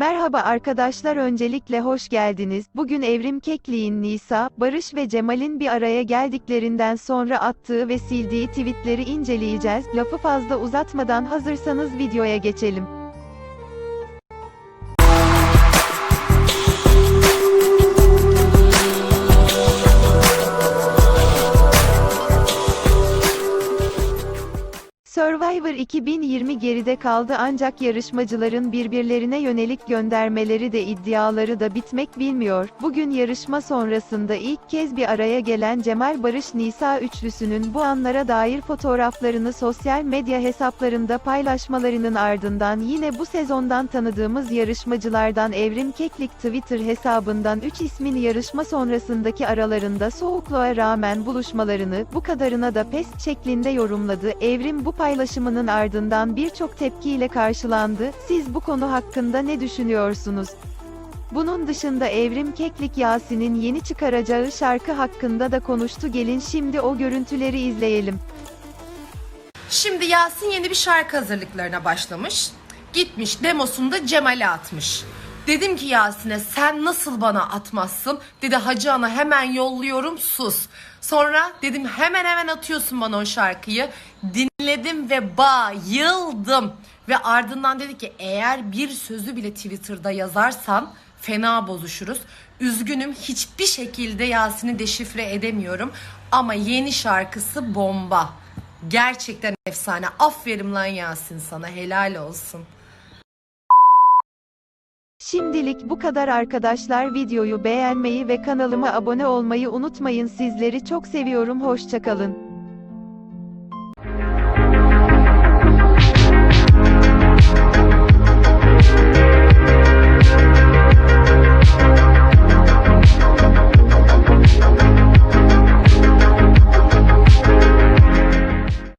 Merhaba arkadaşlar öncelikle hoş geldiniz. Bugün Evrim Kekli'nin Nisa, Barış ve Cemal'in bir araya geldiklerinden sonra attığı ve sildiği tweetleri inceleyeceğiz. Lafı fazla uzatmadan hazırsanız videoya geçelim. Survivor 2020 geride kaldı ancak yarışmacıların birbirlerine yönelik göndermeleri de iddiaları da bitmek bilmiyor. Bugün yarışma sonrasında ilk kez bir araya gelen Cemal Barış Nisa üçlüsünün bu anlara dair fotoğraflarını sosyal medya hesaplarında paylaşmalarının ardından yine bu sezondan tanıdığımız yarışmacılardan Evrim Keklik Twitter hesabından 3 ismin yarışma sonrasındaki aralarında soğukluğa rağmen buluşmalarını bu kadarına da pes şeklinde yorumladı. Evrim bu paylaşımının ardından birçok tepkiyle karşılandı. Siz bu konu hakkında ne düşünüyorsunuz? Bunun dışında Evrim Keklik Yasin'in yeni çıkaracağı şarkı hakkında da konuştu. Gelin şimdi o görüntüleri izleyelim. Şimdi Yasin yeni bir şarkı hazırlıklarına başlamış. Gitmiş demosunu da Cemal'e atmış. Dedim ki Yasin'e sen nasıl bana atmazsın? Dedi Hacı Ana hemen yolluyorum sus. Sonra dedim hemen hemen atıyorsun bana o şarkıyı. Dinledim ve bayıldım. Ve ardından dedi ki eğer bir sözü bile Twitter'da yazarsan fena bozuşuruz. Üzgünüm hiçbir şekilde Yasin'i deşifre edemiyorum. Ama yeni şarkısı bomba. Gerçekten efsane. Aferin lan Yasin sana helal olsun. Şimdilik bu kadar arkadaşlar. Videoyu beğenmeyi ve kanalıma abone olmayı unutmayın. Sizleri çok seviyorum. Hoşçakalın.